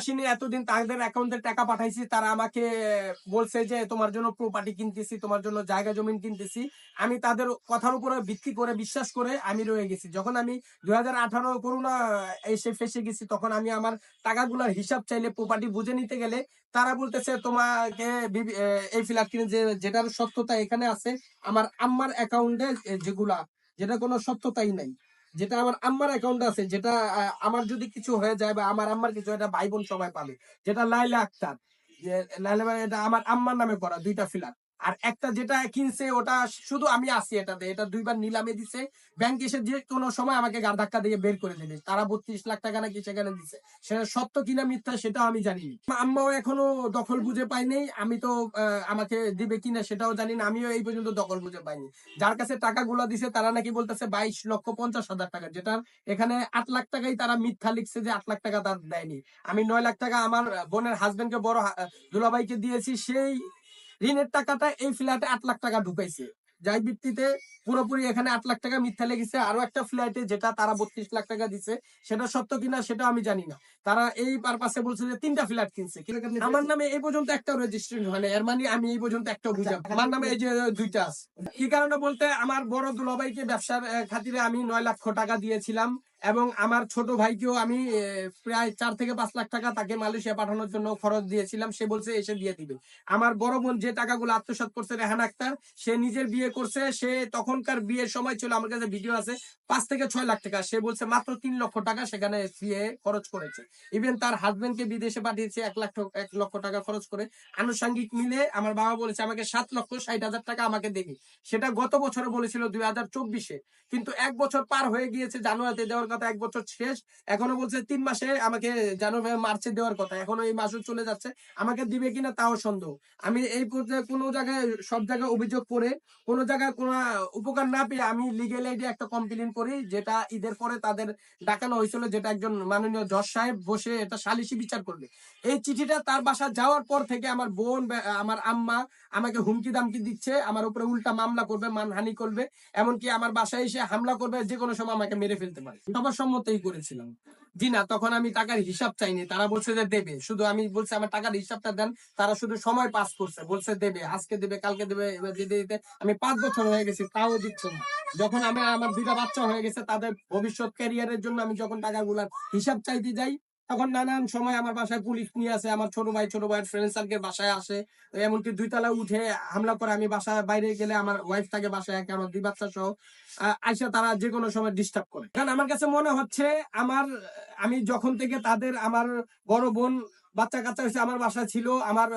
আসিনি, এতদিন তাদের অ্যাকাউন্টে টাকা পাঠাইছি, তারা আমাকে বলছে যে তোমার জন্য প্রপার্টি কিনতেছি, তোমার জন্য জায়গা জমিন কিনতেছি। আমি তাদের কথার উপরে ভিত্তি করে বিশ্বাস করে আমি রয়ে গেছি। যখন আমি দুই হাজার আঠারো করোনা এসে ফেসে গেছি, তখন আমি আমার টাকাগুলোর হিসাব চাইলে প্রপার্টি বুঝে নিতে গেলে তারা বলতেছে, তোমাকে এই ফ্ল্যাট কিনে যে, যেটার সত্যতা এখানে আছে, আমার আম্মার অ্যাকাউন্টে যেগুলা, যেটা কোনো সত্যতাই নাই। যেটা আমার আম্মার অ্যাকাউন্ট আছে, যেটা আমার যদি কিছু হয়ে যায় বা আমার আম্মার কিছু এটা ভাই বোন সবাই পাবে যেটা লাইলা আক্তার লাইলা ভাই এটা আমার আম্মার নামে করা দুইটা ফ্ল্যাট আর একটা যেটা কিনছে, ওটা শুধু আমি আছি এটাতে। এটা দুইবার নিলামে দিছে। ব্যাংক এসে যে কোনো সময় আমাকে গাড় ধাক্কা দিয়ে বের করে দেবে। তারা বত্রিশ লাখ টাকা নাকি সেখানে দিছে। সেটা সত্য কিনা মিথ্যা সেটাও আমি জানি আম্মাও এখনও দখল বুঝে পাইনি আমি তো আমাকে দিবে কিনা সেটাও জানি না। আমিও এই পর্যন্ত দখল বুঝে পাইনি। যার কাছে টাকা টাকাগুলো দিছে, তারা নাকি বলতেছে বাইশ লক্ষ পঞ্চাশ হাজার টাকা যেটা এখানে আট লাখ টাকাই তারা মিথ্যা লিখছে যে আট লাখ টাকা তার দেয়নি। আমি নয় লাখ টাকা আমার বোনের হাজবেন্ডকে বড় দুলাভাইকে দিয়েছি। সেই ঋণের টাকাটা এই ফ্ল্যাটে আট লাখ টাকা ঢুকাইছে। যাই ভিত্তিতে পুরোপুরি এখানে আট লাখ টাকা মিথ্যা লেগেছে। আরও একটা ফ্ল্যাটে যেটা তারা বত্রিশ লাখ টাকা দিছে সেটা সত্য কিনা সেটা আমি জানি না। তারা এই পারপাসে বলছে যে তিনটা ফ্ল্যাট কিনছে। আমার নামে এই পর্যন্ত একটাও রেজিস্ট্রেশন হয় না এর মানে আমি এই পর্যন্ত একটাও বুঝা আমার নামে এই যে দুইটা আছে। কি কারণে বলতে আমার বড় দুলাভাইকে ব্যবসার খাতিরে আমি নয় লক্ষ টাকা দিয়েছিলাম। এবং আমার ছোট ভাইকেও আমি প্রায় চার থেকে পাঁচ লাখ টাকা তাকে মালয়েশিয়া পাঠানোর জন্য খরচ দিয়েছিলাম। সে বলছে, এসে দিয়ে দিবে। আমার বড় বোন যে টাকাগুলো আত্মসাৎ করছে রেহান আক্তার, সে নিজের বিয়ে করছে। সে তখনকার বিয়ের সময় ছিল, আমার কাছে ভিডিও আছে, পাঁচ থেকে ছয় লাখ টাকা। সে বলছে, মাত্র তিন লক্ষ টাকা সেখানে বিয়ে খরচ করেছে। ইভেন তার হাজবেন্ডকে বিদেশে পাঠিয়েছে, এক লাখ এক লক্ষ টাকা খরচ করে। আনুষঙ্গিক মিলে আমার বাবা বলেছে, আমাকে সাত লক্ষ ষাট হাজার টাকা আমাকে দেবে। সেটা গত বছরে বলেছিল দুই হাজার চব্বিশে। কিন্তু এক বছর পার হয়ে গিয়েছে জানুয়ারিতে দেওয়ার কথা এক বছর শেষ। এখনও বলছে তিন মাসে আমাকে জানুয়ারি, মার্চে দেওয়ার কথা। এখনও এই মাসও চলে যাচ্ছে। আমাকে দিবে কিনা তাও সন্দেহ। আমি এই কোনো জায়গায়, সব জায়গায় অভিযোগ করে কোনো জায়গায় কোনো উপকার না পেয়ে আমি লিগেল এইডে একটা কমপ্লেন করি, যেটা ঈদের পরে তাদের ডাকানো হয়েছিল, যেটা একজন মাননীয় জজ সাহেব বসে এটা সালিশি বিচার করবে। এই চিঠিটা তার বাসা যাওয়ার পর থেকে আমার বোন আমার আম্মা আমাকে হুমকি দামকি দিচ্ছে, আমার উপরে উল্টা মামলা করবে, মানহানি করবে, এমনকি আমার বাসায় এসে হামলা করবে, যে কোনো সময় আমাকে মেরে ফেলতে পারে। সবার করেছিলাম। জি না, তখন আমি টাকার হিসাব চাইনি। তারা বলছে যে দেবে। শুধু আমি বলছি, আমার টাকার হিসাবটা দেন। তারা শুধু সময় পাস করছে। বলছে, দেবে, আজকে দেবে, কালকে দেবে, এবার দিতে দিতে। আমি পাঁচ বছর হয়ে গেছি, তাও দিচ্ছে না। যখন আমি, আমার দুইটা বাচ্চা হয়ে গেছে, তাদের ভবিষ্যৎ ক্যারিয়ারের জন্য আমি যখন টাকাগুলার হিসাব চাইতে যাই তখন নানান সময় আমার বাসায় পুলিশ নিয়ে আসে, আমার ছোট ভাই, ছোট ভাইয়ের ফ্রেন্ড সার্কেল বাসায় আসে। এমনকি দুই তালা উঠে হামলা করে আমি বাসায় বাইরে গেলে আমার ওয়াইফ থাকে বাসায় একা আমার দুই বাচ্চা সহ আইসা তারা যে কোনো সময় ডিস্টার্ব করে। কারণ আমার কাছে মনে হচ্ছে, আমার, আমি যখন থেকে তাদের, আমার বড় বোন বাচ্চা কাচ্চা হয়েছে আমার বাসা ছিল। আমার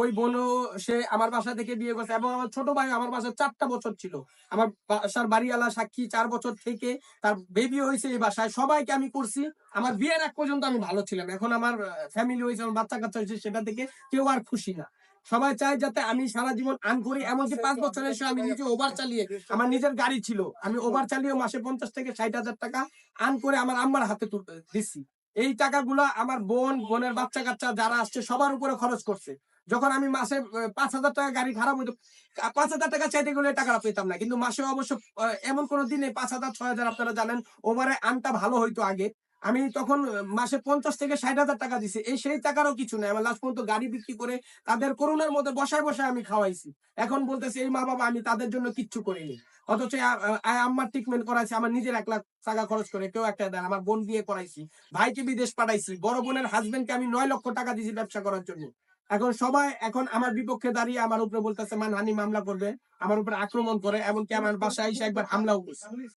ওই বোনও, সে আমার বাসা থেকে বিয়ে করছে এবং আমার ছোট ভাই আমার বাসা চারটা বছর ছিল। আমার বাসার বাড়িওয়ালা সাক্ষী চার বছর থেকে তার বেবি হয়েছে এই বাসায়। সবাইকে আমি করছি। আমার বিয়ের এক পর্যন্ত আমি ভালো ছিলাম। এখন আমার ফ্যামিলি হয়েছে, আমার বাচ্চা কাচ্চা হয়েছে, সেটা থেকে কেউ আর খুশি না। সবাই চায় যাতে আমি সারা জীবন আন করি। এমনকি পাঁচ বছর এসে আমি নিজে ওভার চালিয়ে, আমার নিজের গাড়ি ছিল। আমি ওভার চালিয়ে মাসে পঞ্চাশ থেকে ষাট হাজার টাকা আন করে আমার আম্মার হাতে দিচ্ছি এই টাকাগুলো আমার বোন, বোনের বাচ্চা কাচ্চা যারা আসছে, সবার উপরে খরচ করছে। যখন আমি মাসে পাঁচ হাজার টাকা গাড়ি খারাপ হইতো পাঁচ হাজার টাকা চাইতে গেলে টাকা পেতাম না। কিন্তু মাসে অবশ্য এমন কোনো দিনে পাঁচ হাজার, ছয় হাজার আপনারা জানেন, ওভারে আনটা ভালো হইতো আগে। আমি তখন মাসে পঞ্চাশ থেকে ষাট হাজার টাকা দিছি। এই সেই টাকারও কিছু নেই। আমার লাস্ট পর্যন্ত গাড়ি বিক্রি করে তাদের করোনার মধ্যে বসায় বসায় আমি খাওয়াইছি। এখন বলতেছি, এই মা বাবা, আমি তাদের জন্য কিচ্ছু করিনি। অথচ আ- আ- ট্রিটমেন্ট করাইছি, আমার নিজের এক লাখ টাকা খরচ করে। কেউ একটা দেন, আমার বোন বিয়ে করাইছি, ভাইকে বিদেশ পাঠাইছি। বড় বোনের হাজবেন্ডকে আমি নয় লক্ষ টাকা দিয়েছি ব্যবসা করার জন্য। এখন সবাই, এখন আমার বিপক্ষে দাঁড়িয়ে আমার উপরে বলতেছে মানহানি মামলা করবে, আমার উপরে আক্রমণ করে, এমনকি আমার বাসায় এসে একবার হামলাও করছে।